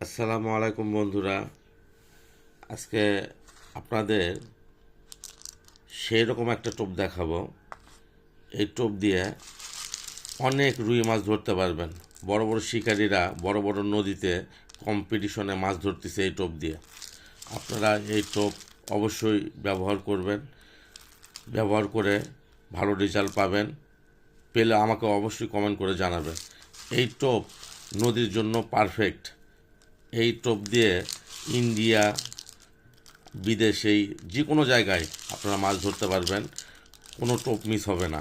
আসসালামু আলাইকুম বন্ধুরা। আজকে আপনাদের সেই রকম একটা টোপ দেখাবো। এই টোপ দিয়ে অনেক রুই মাছ ধরতে পারবেন। বড় বড় শিকারীরা বড় বড় নদীতে কম্পিটিশনে মাছ ধরতেছে এই টোপ দিয়ে। আপনারা এই টোপ অবশ্যই ব্যবহার করবেন। ব্যবহার করে ভালো রেজাল্ট পাবেন। পেলে আমাকে অবশ্যই কমেন্ট করে জানাবেন। এই টোপ নদীর জন্য পারফেক্ট এই টোপ দিয়ে ইন্ডিয়া, বিদেশেই যে কোনো জায়গায় আপনারা মাছ ধরতে পারবেন, কোনো টোপ মিস হবে না।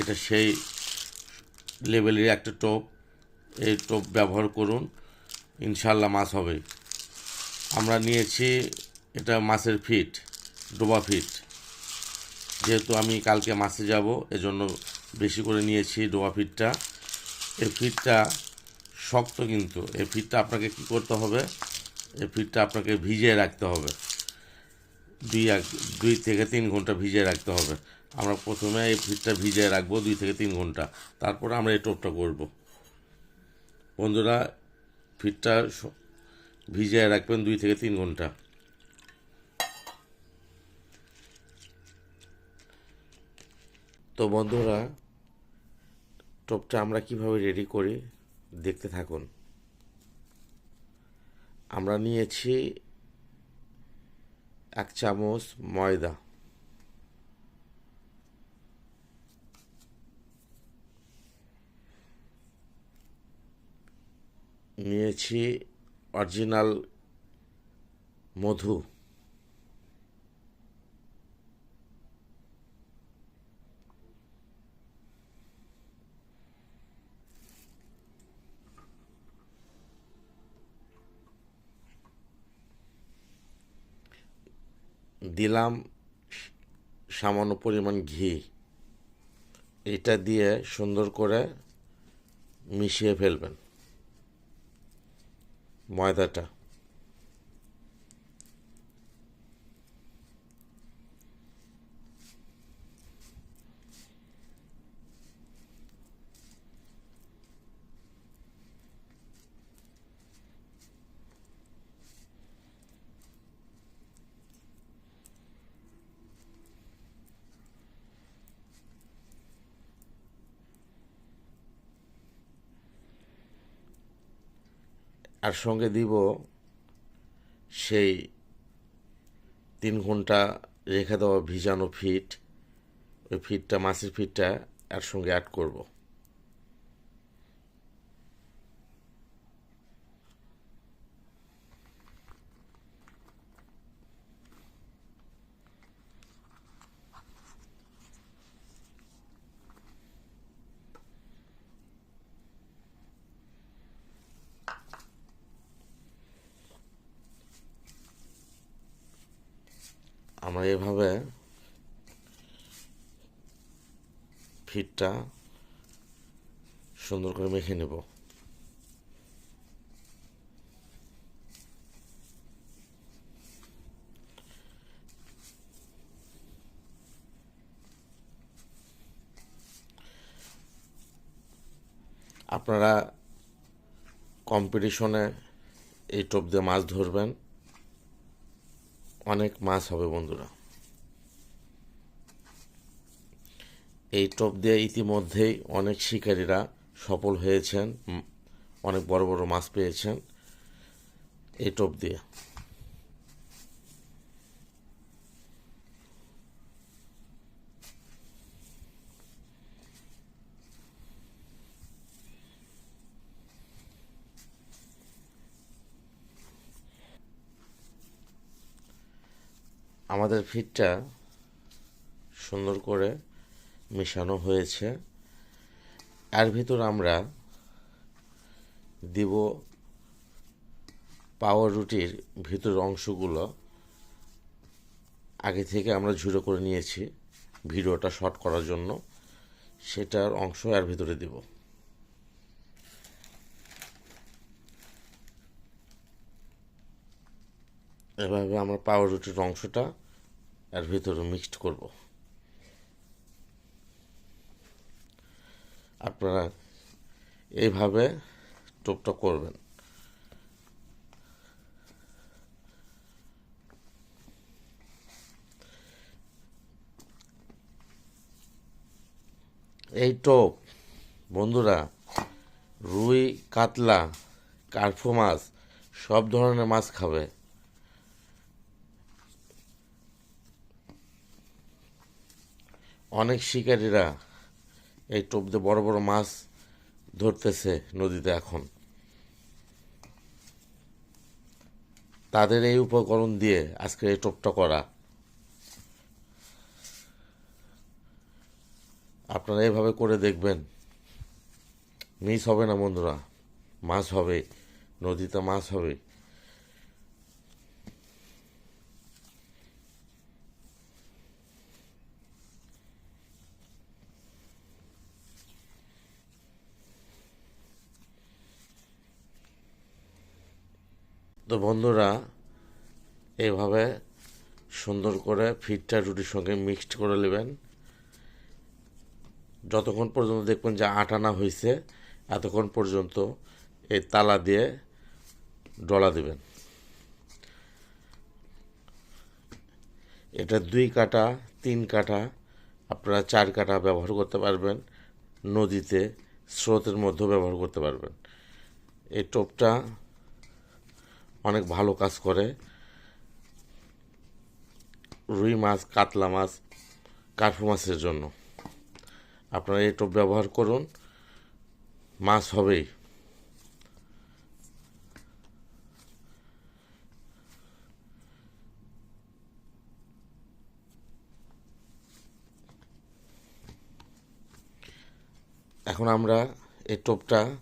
এটা সেই লেভেলের একটা টোপ। এই টোপ ব্যবহার করুন ইনশাল্লাহ মাছ হবে। আমরা নিয়েছি এটা মাছের ফিট, ডোবা ফিট। যেহেতু আমি কালকে মাছে যাব, এজন্য বেশি করে নিয়েছি ডোবা ফিটটা। এই ফিটটা শক্ত কিন্তু। এই ফিটটা আপনাকে কি করতে হবে? এই ফিটটা আপনাকে ভিজিয়ে রাখতে হবে। দুই এক, দুই থেকে তিন ঘণ্টা ভিজিয়ে রাখতে হবে। আমরা প্রথমে এই ফিটটা ভিজিয়ে রাখব দুই থেকে তিন ঘণ্টা। তারপরে আমরা এই টোপটা করব। বন্ধুরা, ফিটটা ভিজিয়ে রাখবেন দুই থেকে তিন ঘণ্টা। তো বন্ধুরা, টোপটা আমরা কীভাবে রেডি করি? দেখতে থাকুন। আমরা নিয়েছি এক চামচ ময়দা। নিয়েছি অরিজিনাল মধু। দিলাম সামান্য পরিমাণ ঘি। এটা দিয়ে সুন্দর করে মিশিয়ে ফেলবেন। ময়দাটা। আর সঙ্গে দিব সেই তিন ঘণ্টা রেখে দেওয়া ভিজানো ফিট, ওই ফিটটা, মাছের ফিটটা আর সঙ্গে অ্যাড করব। আমরা এভাবে ফিটটা সুন্দর করে মেখে নেব। আপনারা কম্পিটিশনে এই টোপ দিয়ে মাছ ধরবেন। অনেক মাছ হবে বন্ধুরা। এই টোপ দিয়ে ইতিমধ্যেই অনেক শিকারীরা সফল হয়েছেন অনেক বড় বড় মাছ পেয়েছেন এই টোপ দিয়ে। আমাদের ফিটটা সুন্দর করে মেশানো হয়েছে। এর ভিতর আমরা দিব পাওয়ার রুটির ভিতর অংশগুলো। আগে থেকে আমরা ঝুড়ো করে নিয়েছি ভিডিওটা শর্ট করার জন্য। সেটার অংশ এর ভিতরে দিব। এভাবে আমরা পাউরুটির অংশটা এর ভিতরে মিক্সড করব। আপনারা এইভাবে টোপটা করবেন। এই টোপ, বন্ধুরা, রুই, কাতলা, কার্ফো মাছ, সব ধরনের মাছ খাবে। অনেক শিকারীরা এই টোপ দিয়ে বড় বড় মাছ ধরতেছে নদীতে এখন। তাদের এই উপকরণ দিয়ে আজকে এই টোপটা করা। আপনারা এভাবে করে দেখবেন। মিস হবে না বন্ধুরা, মাছ হবে, নদীতে মাছ হবে। তো বন্ধুরা এইভাবে সুন্দর করে ফিটটা রুটির সঙ্গে মিক্সড করে নেবেন। যতক্ষণ পর্যন্ত দেখবেন যে আটা না হয়েছে, এতক্ষণ পর্যন্ত এই তালা দিয়ে ডলা দেবেন। এটা দুই কাটা, তিন কাটা, আপনারা চার কাটা ব্যবহার করতে পারবেন। নদীতে স্রোতের মধ্যেও ব্যবহার করতে পারবেন। এই টোপটা অনেক ভালো কাজ করে। রুই মাছ, কাতলা মাছ কার্ফু মাছের জন্য। আপনারা এই টোপ ব্যবহার করুন, মাছ হবেই। এখন আমরা এই টোপটা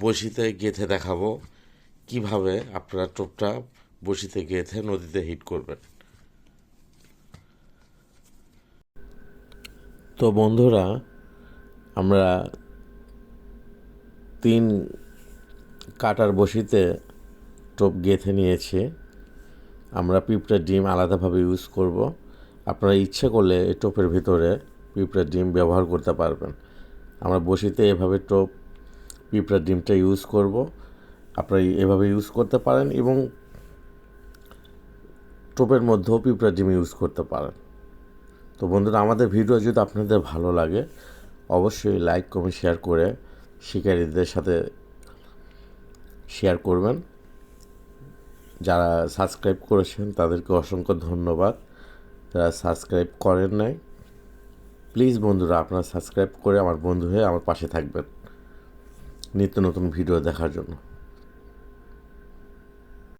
বসিতে গেঁথে দেখাবো। কীভাবে আপনারা টোপটা বসিতে গেঁথে নদীতে হিট করবেন? তো বন্ধুরা, আমরা তিন কাটার বসিতে টোপ গেঁথে নিয়েছি। আমরা পিঁপড়ার ডিম আলাদাভাবে ইউজ করব। আপনারা ইচ্ছে করলে এই টোপের ভিতরে পিঁপড়ার ডিম ব্যবহার করতে পারবেন। আমরা বসিতে এভাবে টোপ পিঁপড়ার ডিমটা ইউজ করব। আপনারা এভাবে ইউজ করতে পারেন এবং টোপের মধ্যেও পিঁপড়ার ডিম ইউজ করতে পারেন। তো বন্ধুরা, আমাদের ভিডিও যদি আপনাদের ভালো লাগে, অবশ্যই লাইক কমেন্ট শেয়ার করে শিকারীদের সাথে শেয়ার করবেন। যারা সাবস্ক্রাইব করেছেন, তাদেরকে অসংখ্য ধন্যবাদ। যারা সাবস্ক্রাইব করেন নাই প্লিজ বন্ধুরা, আপনারা সাবস্ক্রাইব করে আমার বন্ধু হয়ে আমার পাশে থাকবেন। নিত্য নতুন ভিডিও দেখার জন্য।